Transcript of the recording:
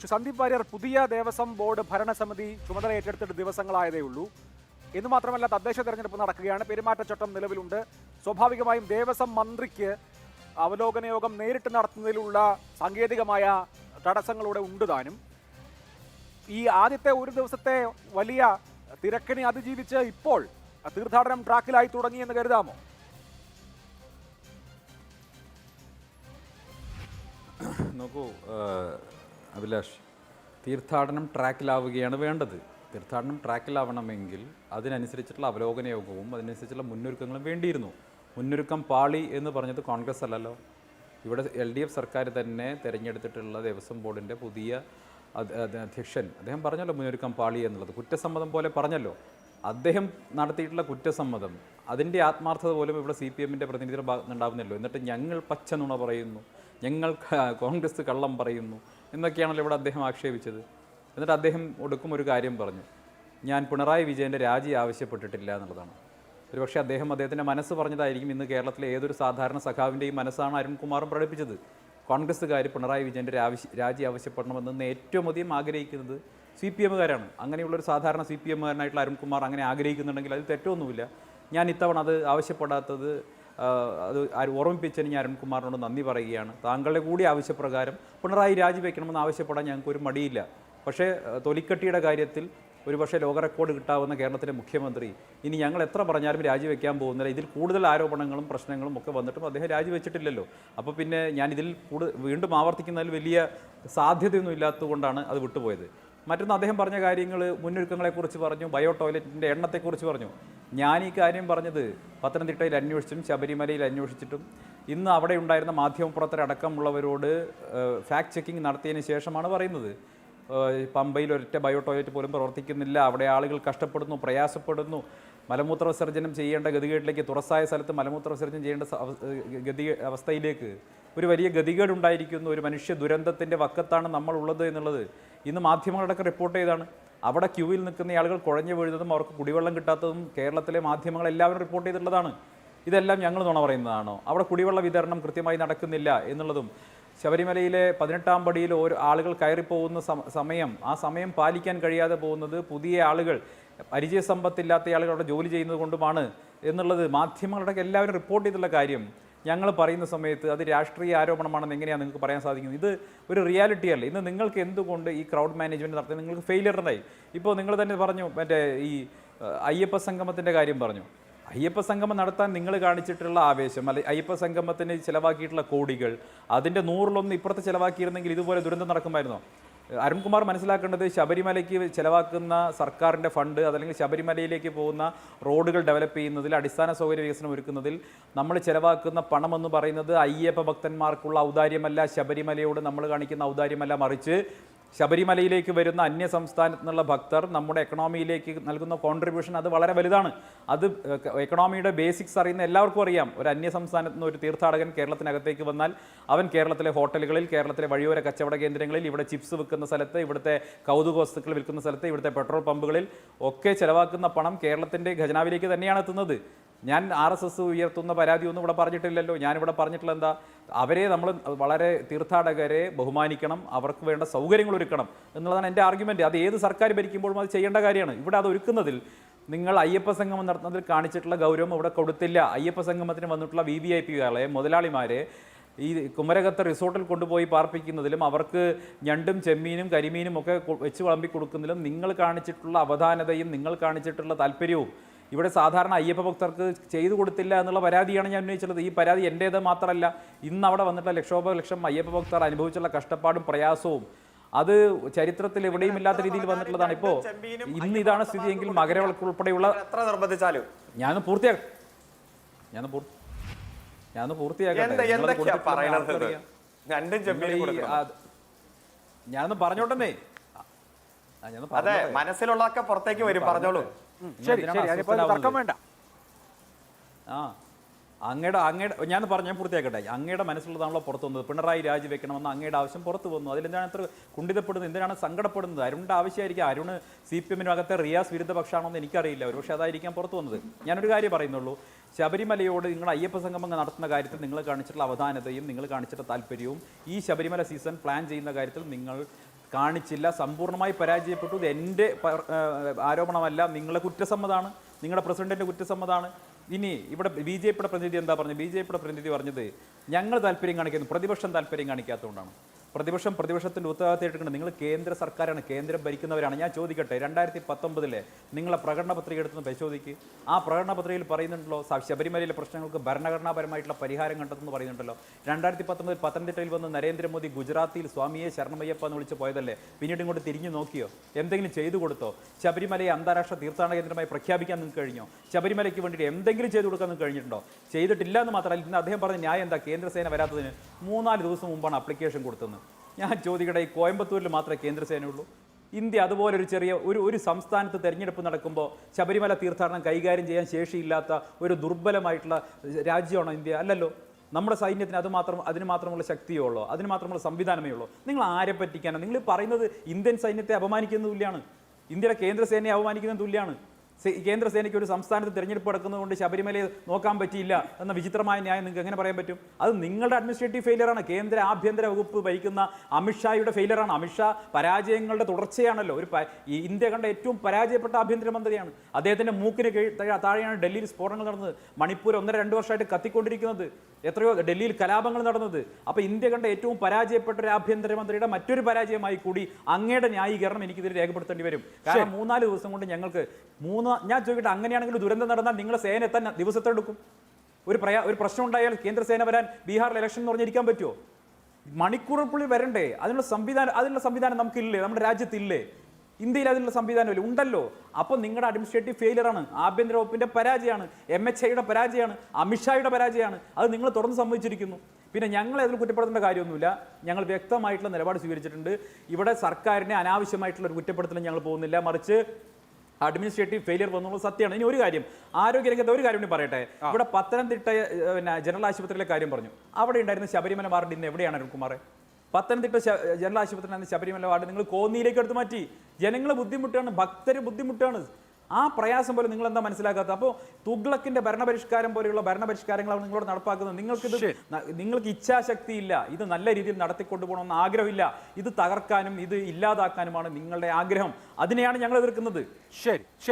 സന്ദീപ് വാര്യർ പുതിയ ദേവസ്വം ബോർഡ് ഭരണസമിതി ചുമതല ഏറ്റെടുത്തിട്ട് ദിവസങ്ങളായതേ ഉള്ളൂ. എന്ന് മാത്രമല്ല തദ്ദേശ തെരഞ്ഞെടുപ്പ് നടക്കുകയാണ്. പെരുമാറ്റച്ചട്ടം നിലവിലുണ്ട്. സ്വാഭാവികമായും ദേവസ്വം മന്ത്രിക്ക് അവലോകന യോഗം നേരിട്ട് നടത്തുന്നതിലുള്ള സാങ്കേതികമായ തടസ്സങ്ങളൂടെ ഉണ്ട് താനും. ഈ ആദ്യത്തെ ഒരു ദിവസത്തെ വലിയ തിരക്കിനെ അതിജീവിച്ച് ഇപ്പോൾ തീർത്ഥാടനം ട്രാക്കിലായി തുടങ്ങിയെന്ന് കരുതാമോ? നോക്കൂ അഭിലാഷ് തീർത്ഥാടനം ട്രാക്കിലാവുകയാണ് വേണ്ടത്. തീർത്ഥാടനം ട്രാക്കിലാവണമെങ്കിൽ അതിനനുസരിച്ചിട്ടുള്ള അവലോകന യോഗവും അതിനനുസരിച്ചുള്ള മുന്നൊരുക്കങ്ങളും വേണ്ടിയിരുന്നു. മുന്നൊരുക്കം പാളി എന്ന് പറഞ്ഞത് കോൺഗ്രസ് അല്ലല്ലോ. ഇവിടെ എൽ ഡി എഫ് സർക്കാർ തന്നെ തിരഞ്ഞെടുത്തിട്ടുള്ള ദേവസ്വം ബോർഡിന്റെ പുതിയ അധ്യക്ഷൻ. അദ്ദേഹം പറഞ്ഞല്ലോ മുന്നൊരുക്കം പാളി എന്നുള്ളത്. കുറ്റസമ്മതം പോലെ പറഞ്ഞല്ലോ. അദ്ദേഹം നടത്തിയിട്ടുള്ള കുറ്റസമ്മതം അതിന്റെ ആത്മാർത്ഥത പോലും ഇവിടെ സി പി എമ്മിന്റെ പ്രതിനിധിയുടെ ഭാഗത്തുനിന്നുണ്ടാവുന്നല്ലോ എന്നിട്ട് ഞങ്ങൾ പച്ച നുണ പറയുന്നു. ഞങ്ങൾ കോൺഗ്രസ് കള്ളം പറയുന്നു എന്നൊക്കെയാണല്ലോ ഇവിടെ അദ്ദേഹം ആക്ഷേപിച്ചത്. എന്നിട്ട് അദ്ദേഹം ഒടുക്കും ഒരു കാര്യം പറഞ്ഞു. ഞാൻ പിണറായി വിജയന്റെ രാജി ആവശ്യപ്പെട്ടിട്ടില്ല എന്നുള്ളതാണ്. ഒരുപക്ഷെ അദ്ദേഹം അദ്ദേഹത്തിന്റെ മനസ്സ് പറഞ്ഞതായിരിക്കും ഇന്ന് കേരളത്തിലെ ഏതൊരു സാധാരണ സഖാവിന്റെയും മനസ്സാണ് അരുൺകുമാറും പ്രകടിപ്പിച്ചത്. കോൺഗ്രസ്സുകാർ പിണറായി വിജയന്റെ രാവശ്യ രാജി ആവശ്യപ്പെടണമെന്ന് ഏറ്റവും അധികം ആഗ്രഹിക്കുന്നത് സി പി എമ്മുകാരാണ്. അങ്ങനെയുള്ളൊരു സാധാരണ സി പി എമ്മുകാരനായിട്ടുള്ള അരുൺകുമാർ അങ്ങനെ ആഗ്രഹിക്കുന്നുണ്ടെങ്കിൽ അതിൽ തെറ്റൊന്നുമില്ല. ഞാൻ ഇത്തവണ അത് ആവശ്യപ്പെടാത്തത് അത് ഓർമ്മിപ്പിച്ചതിന് ഞാൻ അരുൺകുമാറിനോട് നന്ദി പറയുകയാണ്. താങ്കളുടെ കൂടി ആവശ്യപ്രകാരം പിണറായി രാജിവെക്കണമെന്ന് ആവശ്യപ്പെടാൻ ഞങ്ങൾക്ക് ഒരു മടിയില്ല. പക്ഷേ തൊലിക്കട്ടിയുടെ കാര്യത്തിൽ ഒരുപക്ഷെ ലോക റെക്കോർഡ് കിട്ടാവുന്ന കേരളത്തിലെ മുഖ്യമന്ത്രി ഇനി ഞങ്ങൾ എത്ര പറഞ്ഞാലും രാജിവെക്കാൻ പോകുന്നില്ല. ഇതിൽ കൂടുതൽ ആരോപണങ്ങളും പ്രശ്നങ്ങളും ഒക്കെ വന്നിട്ടും അദ്ദേഹം രാജിവെച്ചിട്ടില്ലല്ലോ. അപ്പോൾ പിന്നെ ഞാൻ ഇതിൽ കൂടുതൽ വീണ്ടും ആവർത്തിക്കുന്നതിൽ വലിയ സാധ്യതയൊന്നും ഇല്ലാത്തതുകൊണ്ടാണ് അത് വിട്ടുപോയത്. മറ്റൊന്ന് അദ്ദേഹം പറഞ്ഞ കാര്യങ്ങൾ മുന്നൊരുക്കങ്ങളെക്കുറിച്ച് പറഞ്ഞു ബയോ ടോയ്ലറ്റിന്റെ എണ്ണത്തെക്കുറിച്ച് പറഞ്ഞു. ഞാൻ ഈ കാര്യം പറഞ്ഞത് പത്തനംതിട്ടയിൽ അന്വേഷിച്ചും ശബരിമലയിൽ അന്വേഷിച്ചിട്ടും. ഇന്ന് അവിടെ ഉണ്ടായിരുന്ന മാധ്യമപ്രവർത്തകരടക്കമുള്ളവരോട് ഫാക്ട് ചെക്കിംഗ് നടത്തിയതിന് ശേഷമാണ് പറയുന്നത്. പമ്പയിൽ ഒരൊറ്റ ബയോ ടോയ്ലറ്റ് പോലും പ്രവർത്തിക്കുന്നില്ല. അവിടെ ആളുകൾ കഷ്ടപ്പെടുന്നു പ്രയാസപ്പെടുന്നു. മലമൂത്ര വിസർജനം ചെയ്യേണ്ട ഗതികേടിലേക്ക് തുറസായ സ്ഥലത്ത് മലമൂത്ര വിസർജനം ചെയ്യേണ്ട ഗതി അവസ്ഥയിലേക്ക് ഒരു വലിയ ഗതികേടുണ്ടായിരിക്കുന്നു. ഒരു മനുഷ്യ ദുരന്തത്തിന്റെ വക്കത്താണ് നമ്മളുള്ളത് എന്നുള്ളത് ഇന്ന് മാധ്യമങ്ങളടക്കം റിപ്പോർട്ട് ചെയ്താണ്. അവിടെ ക്യൂവിൽ നിൽക്കുന്ന ആളുകൾ കുഴഞ്ഞു വീഴുന്നതും അവർക്ക് കുടിവെള്ളം കിട്ടാത്തതും കേരളത്തിലെ മാധ്യമങ്ങൾ എല്ലാവരും റിപ്പോർട്ട് ചെയ്തിട്ടുള്ളതാണ്. ഇതെല്ലാം ഞങ്ങൾ നുണ പറയുന്നതാണോ? അവിടെ കുടിവെള്ള വിതരണം കൃത്യമായി നടക്കുന്നില്ല എന്നുള്ളതും ശബരിമലയിലെ പതിനെട്ടാം പടിയിൽ ഓരോ ആളുകൾ കയറിപ്പോകുന്ന സമ- സമയം ആ സമയം പാലിക്കാൻ കഴിയാതെ പോകുന്നത് പുതിയ ആളുകൾ പരിചയസമ്പത്തില്ലാത്ത ആളുകൾ അവിടെ ജോലി ചെയ്യുന്നത് കൊണ്ടുമാണ് എന്നുള്ളത് മാധ്യമങ്ങളുടെ എല്ലാവരും റിപ്പോർട്ട് ചെയ്തിട്ടുള്ള കാര്യം. ഞങ്ങൾ പറയുന്ന സമയത്ത് അത് രാഷ്ട്രീയ ആരോപണമാണെന്ന് എങ്ങനെയാണ് നിങ്ങൾക്ക് പറയാൻ സാധിക്കുന്നത്? ഇത് ഒരു റിയാലിറ്റി അല്ല? ഇന്ന് നിങ്ങൾക്ക് എന്തുകൊണ്ട് ഈ ക്രൗഡ് മാനേജ്മെന്റ് നടത്തി നിങ്ങൾക്ക് ഫെയിലിയർ ഉണ്ടായി? ഇപ്പോൾ നിങ്ങൾ തന്നെ പറഞ്ഞു മറ്റേ ഈ അയ്യപ്പ സംഗമത്തിന്റെ കാര്യം പറഞ്ഞു. അയ്യപ്പ സംഗമം നടത്താൻ നിങ്ങൾ കാണിച്ചിട്ടുള്ള ആവേശം അല്ലെ അയ്യപ്പ സംഗമത്തിന് ചിലവാക്കിയിട്ടുള്ള കോടികൾ അതിന്റെ നൂറിലൊന്ന് ഇപ്പുറത്ത് ചിലവാക്കിയിരുന്നെങ്കിൽ ഇതുപോലെ ദുരന്തം നടക്കുമായിരുന്നോ? അരുൺകുമാർ മനസ്സിലാക്കേണ്ടത് ശബരിമലയ്ക്ക് ചിലവാക്കുന്ന സർക്കാരിന്റെ ഫണ്ട് അതല്ലെങ്കിൽ ശബരിമലയിലേക്ക് പോകുന്ന റോഡുകൾ ഡെവലപ്പ് ചെയ്യുന്നതിൽ അടിസ്ഥാന സൗകര്യ വികസനം ഒരുക്കുന്നതിൽ നമ്മൾ ചിലവാക്കുന്ന പണമെന്ന് പറയുന്നത് അയ്യപ്പ ഭക്തന്മാർക്കുള്ള ഔദാര്യമല്ല ശബരിമലയോട് നമ്മൾ കാണിക്കുന്ന ഔദാര്യമല്ല മറിച്ച് ശബരിമലയിലേക്ക് വരുന്ന അന്യ സംസ്ഥാനത്തു നിന്നുള്ള ഭക്തർ നമ്മുടെ എക്കണോമിയിലേക്ക് നൽകുന്ന കോൺട്രിബ്യൂഷൻ അത് വളരെ വലുതാണ്. അത് എക്കണോമിയുടെ ബേസിക്സ് അറിയുന്ന എല്ലാവർക്കും അറിയാം. ഒരു അന്യ സംസ്ഥാനത്ത് നിന്ന് ഒരു തീർത്ഥാടകൻ കേരളത്തിനകത്തേക്ക് വന്നാൽ അവൻ കേരളത്തിലെ ഹോട്ടലുകളിൽ കേരളത്തിലെ വഴിയോര കച്ചവട കേന്ദ്രങ്ങളിൽ ഇവിടെ ചിപ്സ് വിൽക്കുന്ന സ്ഥലത്ത് ഇവിടുത്തെ കൗതുക വസ്തുക്കൾ വിൽക്കുന്ന സ്ഥലത്ത് ഇവിടുത്തെ പെട്രോൾ പമ്പുകളിൽ ഒക്കെ ചിലവാക്കുന്ന പണം കേരളത്തിന്റെ ഖജനാവിലേക്ക് തന്നെയാണ് എത്തുന്നത്. ഞാൻ ആർ എസ് എസ് ഉയർത്തുന്ന പരാതിയൊന്നും ഇവിടെ പറഞ്ഞിട്ടില്ലല്ലോ. ഞാനിവിടെ പറഞ്ഞിട്ടുള്ള എന്താ അവരെ നമ്മൾ വളരെ തീർത്ഥാടകരെ ബഹുമാനിക്കണം അവർക്ക് വേണ്ട സൗകര്യങ്ങൾ ഒരുക്കണം എന്നുള്ളതാണ് എന്റെ ആർഗ്യുമെന്റ് അത് ഏത് സർക്കാർ ഭരിക്കുമ്പോഴും അത് ചെയ്യേണ്ട കാര്യമാണ്. ഇവിടെ അത് ഒരുക്കുന്നതിൽ നിങ്ങൾ അയ്യപ്പ സംഗമം നടത്തുന്നതിൽ കാണിച്ചിട്ടുള്ള ഗൗരവം ഇവിടെ കൊടുത്തില്ല. അയ്യപ്പ സംഗമത്തിന് വന്നിട്ടുള്ള വി വി ഐ പികളെ മുതലാളിമാരെ ഈ കുമരകത്ത് റിസോർട്ടിൽ കൊണ്ടുപോയി പാർപ്പിക്കുന്നതിലും അവർക്ക് ഞണ്ടും ചെമ്മീനും കരിമീനും ഒക്കെ വെച്ച് വിളമ്പി കൊടുക്കുന്നതിലും നിങ്ങൾ കാണിച്ചിട്ടുള്ള അവധാനതയും നിങ്ങൾ കാണിച്ചിട്ടുള്ള താല്പര്യവും ഇവിടെ സാധാരണ അയ്യപ്പ ഭക്തർക്ക് ചെയ്തു കൊടുത്തില്ല എന്നുള്ള പരാതിയാണ് ഞാൻ ഉന്നയിച്ചത് ഈ പരാതി എന്റേത് മാത്രമല്ല ഇന്ന് അവിടെ വന്നിട്ടുള്ള ലക്ഷോപ ലക്ഷം അയ്യപ്പ ഭക്തർ അനുഭവിച്ചുള്ള കഷ്ടപ്പാടും പ്രയാസവും അത് ചരിത്രത്തിൽ എവിടെയും ഇല്ലാത്ത രീതിയിൽ വന്നിട്ടുള്ളതാണ്. ഇപ്പോൾ ഇന്ന് ഇതാണ് സ്ഥിതിയെങ്കിൽ മകരവിളക്ക് ഉൾപ്പെടെയുള്ള എത്ര നിർബന്ധിച്ചാലും. ഞാൻ പൂർത്തിയാക്കും ഞാൻ ഞാൻ പൂർത്തിയാക്കാം പൂർത്തിയാക്കട്ടെ. ഞാനൊന്ന് പറഞ്ഞോട്ടെ ആ, അതെ മനസ്സിലുള്ളതൊക്കെ പുറത്തേക്ക് വരും. പറഞ്ഞോളൂ. ശരി എന്തിനാണ് ശരി അതിപ്പോൾ തർക്കം വേണ്ട. ആ അങ്ങയുടെ അങ്ങയുടെ ഞാൻ പറഞ്ഞു ഞാൻ പൂർത്തിയാക്കട്ടെ. അങ്ങയുടെ മനസ്സിലുള്ളതാണല്ലോ പുറത്തു വന്നത്. പിണറായി രാജിവെക്കണമെന്ന് അങ്ങയുടെ ആവശ്യം പുറത്തു വന്നു. അതിലെന്താണ് അത്ര കുണ്ടിതപ്പെടുന്നത് എന്തിനാണ് സങ്കടപ്പെടുന്നത്? അരുണിന്റെ ആവശ്യമായിരിക്കും. അരുണ് സി പി എമ്മിനകത്തെ റിയാസ് വിരുദ്ധ പക്ഷാണോന്ന് എനിക്കറിയില്ല. ഒരു പക്ഷേ അതായിരിക്കാം പുറത്തു വന്നത്. ഞാനൊരു കാര്യം പറയുന്നുള്ളൂ. ശബരിമലയോട് നിങ്ങൾ അയ്യപ്പ സംഗമം നടത്തുന്ന കാര്യത്തിൽ നിങ്ങൾ കാണിച്ചിട്ടുള്ള അവധാനതയും നിങ്ങൾ കാണിച്ചിട്ടുള്ള താല്പര്യവും ഈ ശബരിമല സീസൺ പ്ലാൻ ചെയ്യുന്ന കാര്യത്തിൽ നിങ്ങൾ കാണിച്ചില്ല സമ്പൂർണമായി പരാജയപ്പെട്ടു. ഇത് എന്റെ ആരോപണമല്ല. നിങ്ങളെ കുറ്റസമ്മതാണ്. നിങ്ങളുടെ പ്രസിഡന്റിന്റെ കുറ്റസമ്മതാണ്. ഇനി ഇവിടെ ബി ജെ പിയുടെ പ്രതിനിധി എന്താ പറഞ്ഞത്? ബി ജെ പിയുടെ പ്രതിനിധി പറഞ്ഞത് ഞങ്ങൾ താല്പര്യം കാണിക്കുന്നു പ്രതിപക്ഷം താല്പര്യം കാണിക്കാത്തതുകൊണ്ടാണ്. പ്രതിപക്ഷം പ്രതിപക്ഷത്തിന്റെ ഉത്തരവാദിത്തം നിങ്ങൾ കേന്ദ്ര സർക്കാരാണ് കേന്ദ്രം ഭരിക്കുന്നവരാണ്. ഞാൻ ചോദിക്കട്ടെ രണ്ടായിരത്തി പത്തൊമ്പതിലെ നിങ്ങളെ പ്രകടന പത്രിക എടുത്ത് പരിശോധിക്ക്. ആ പ്രകടന പത്രികയിൽ പറയുന്നുണ്ടല്ലോ ശബരിമലയിലെ പ്രശ്നങ്ങൾക്ക് ഭരണഘടനാപരമായിട്ടുള്ള പരിഹാരം കണ്ടെത്തുന്നു പറയുന്നുണ്ടല്ലോ. രണ്ടായിരത്തി പത്തൊമ്പതിൽ പത്തനംതിട്ടയിൽ വന്ന് നരേന്ദ്രമോദി ഗുജറാത്തിൽ സ്വാമിയെ ശരണമയ്യപ്പ എന്ന് വിളിച്ച് പോയതല്ലേ? പിന്നീട് ഇങ്ങോട്ട് തിരിഞ്ഞു നോക്കിയോ? എന്തെങ്കിലും ചെയ്തു കൊടുത്തോ? ശബരിമലയെ അന്താരാഷ്ട്ര തീർത്ഥാടന കേന്ദ്രമായി പ്രഖ്യാപിക്കാൻ നിങ്ങൾക്ക് കഴിഞ്ഞോ? ശബരിമലയ്ക്ക് വേണ്ടിയിട്ട് എന്തെങ്കിലും ചെയ്തു കൊടുക്കാൻ നിങ്ങൾക്ക് കഴിഞ്ഞിട്ടുണ്ടോ? ചെയ്തിട്ടില്ല എന്ന് മാത്രമല്ല ഇന്ന് അദ്ദേഹം പറഞ്ഞ ന്യായം എന്താ? കേന്ദ്രസേന വരാത്തതിന് മൂന്നാൽ ദിവസം മുമ്പാണ് അപ്ലിക്കേഷൻ കൊടുത്തത്. ഞാൻ ചോദിക്കട്ടെ ഈ കോയമ്പത്തൂരിൽ മാത്രമേ കേന്ദ്രസേനയുള്ളൂ? ഇന്ത്യ അതുപോലെ ഒരു ചെറിയ ഒരു ഒരു സംസ്ഥാനത്ത് തെരഞ്ഞെടുപ്പ് നടക്കുമ്പോൾ ശബരിമല തീർത്ഥാടനം കൈകാര്യം ചെയ്യാൻ ശേഷിയില്ലാത്ത ഒരു ദുർബലമായിട്ടുള്ള രാജ്യമാണോ ഇന്ത്യ? അല്ലല്ലോ. നമ്മുടെ സൈന്യത്തിന് അത് മാത്രം അതിന് മാത്രമുള്ള ശക്തിയേ ഉള്ളൂ. അതിന് മാത്രമുള്ള സംവിധാനമേ ഉള്ളൂ. നിങ്ങൾ ആരെ പറ്റിക്കാനോ? നിങ്ങൾ പറയുന്നത് ഇന്ത്യൻ സൈന്യത്തെ അപമാനിക്കുന്ന തുല്യമാണ് ഇന്ത്യയുടെ കേന്ദ്രസേനയെ അപമാനിക്കുന്ന തുല്യമാണ് സേ- കേന്ദ്രസേനയ്ക്ക് ഒരു സംസ്ഥാനത്ത് തിരഞ്ഞെടുപ്പ് നടക്കുന്നതുകൊണ്ട് ശബരിമലയെ നോക്കാൻ പറ്റിയില്ല എന്ന വിചിത്രമായ ന്യായം നിങ്ങൾക്ക് എങ്ങനെ പറയാൻ പറ്റും? അത് നിങ്ങളുടെ അഡ്മിനിസ്ട്രേറ്റീവ് ഫെയിലിയറാണ് കേന്ദ്ര ആഭ്യന്തര വകുപ്പ് ഭരിക്കുന്ന അമിത്ഷായുടെ ഫെയിലിയറാണ് അമിത്ഷാ പരാജയങ്ങളുടെ തുടർച്ചയാണല്ലോ. ഒരു ഇന്ത്യ കണ്ട ഏറ്റവും പരാജയപ്പെട്ട ആഭ്യന്തരമന്ത്രിയാണ്. അദ്ദേഹത്തിന്റെ മൂക്കിന് താഴെയാണ് ഡൽഹിയിൽ സ്ഫോടനങ്ങൾ നടന്നത്. മണിപ്പൂർ ഒന്നര രണ്ട് വർഷമായിട്ട് കത്തിക്കൊണ്ടിരിക്കുന്നത്. എത്രയോ ഡൽഹിയിൽ കലാപങ്ങൾ നടന്നത്. അപ്പോൾ ഇന്ത്യ കണ്ട ഏറ്റവും പരാജയപ്പെട്ട ഒരു ആഭ്യന്തരമന്ത്രിയുടെ മറ്റൊരു പരാജയമായി കൂടി അങ്ങയുടെ ന്യായീകരണം എനിക്കിതിൽ രേഖപ്പെടുത്തേണ്ടി വരും. കാരണം മൂന്നാൽ ദിവസം കൊണ്ട് ഞങ്ങൾക്ക് മൂന്ന് ഞാൻ ചോദിക്കട്ടെ അങ്ങനെയാണെങ്കിൽ ദുരന്തം നടന്നാൽ നിങ്ങളെ സേന എത്താൻ ദിവസത്തെടുക്കും ഒരു പ്രയാ ഒരു പ്രശ്നം ഉണ്ടായാൽ കേന്ദ്രസേന വരാൻ ബീഹാറിൽ ഇലക്ഷൻ എന്ന് പറഞ്ഞിരിക്കാൻ പറ്റുമോ മണിക്കൂറുള്ളിൽ വരണ്ടേ? അതിനുള്ള സംവിധാനം അതിനുള്ള സംവിധാനം നമുക്കില്ലേ? നമ്മുടെ രാജ്യത്തില്ലേ? ഇന്ത്യയിൽ അതിനുള്ള സംവിധാനമില്ല. ഉണ്ടല്ലോ. അപ്പോൾ നിങ്ങളുടെ അഡ്മിനിസ്ട്രേറ്റീവ് ഫെയിലിയർ ആണ്. ആഭ്യന്തര വകുപ്പിന്റെ പരാജയമാണ്. എം എച്ച് ഐയുടെ പരാജയമാണ്. അമിത്ഷായുടെ പരാജയമാണ്. അത് നിങ്ങൾ തുറന്ന് സമ്മതിച്ചിരിക്കുന്നു. പിന്നെ ഞങ്ങളെ അതിൽ കുറ്റപ്പെടുത്തേണ്ട കാര്യമൊന്നുമില്ല. ഞങ്ങൾ വ്യക്തമായിട്ടുള്ള നിലപാട് സ്വീകരിച്ചിട്ടുണ്ട്. ഇവിടെ സർക്കാരിനെ അനാവശ്യമായിട്ടുള്ള ഒരു കുറ്റപ്പെടുത്തലും ഞങ്ങൾ പോകുന്നില്ല. മറിച്ച് അഡ്മിനിസ്ട്രേറ്റീവ് ഫെയിലിയർ വന്നുള്ളത് സത്യമാണ്. ഇനി ഒരു കാര്യം ആരോഗ്യരംഗത്തെ ഒരു കാര്യം കൂടി പറയട്ടെ. ഇവിടെ പത്തനംതിട്ട പിന്നെ ജനറൽ ആശുപത്രിയിലെ കാര്യം പറഞ്ഞു. അവിടെ ഉണ്ടായിരുന്ന ശബരിമല വാർഡ് ഇന്ന് എവിടെയാണ് അരുൺകുമാർ പത്തനംതിട്ട ജനറൽ ആശുപത്രിയിലാണ് ശബരിമല വാർഡ് നിങ്ങൾ കോന്നിയിലേക്ക് എടുത്തു മാറ്റി. ജനങ്ങൾ ബുദ്ധിമുട്ടാണ് ഭക്തർ ബുദ്ധിമുട്ടാണ്. ആ പ്രയാസം പോലെ നിങ്ങൾ എന്താ മനസ്സിലാക്കാത്തത്? അപ്പോൾ തുഗ്ലക്കിന്റെ ഭരണപരിഷ്കാരം പോലെയുള്ള ഭരണപരിഷ്കാരങ്ങളാണ് നിങ്ങളോട് നടപ്പാക്കുന്നത്. നിങ്ങൾക്ക് ഇത് നിങ്ങൾക്ക് ഇച്ഛാശക്തി ഇല്ല ഇത് നല്ല രീതിയിൽ നടത്തിക്കൊണ്ടുപോകണമെന്ന് ആഗ്രഹമില്ല. ഇത് തകർക്കാനും ഇത് ഇല്ലാതാക്കാനുമാണ് നിങ്ങളുടെ ആഗ്രഹം. അതിനെയാണ് ഞങ്ങൾ എതിർക്കുന്നത്. ശരി ശരി.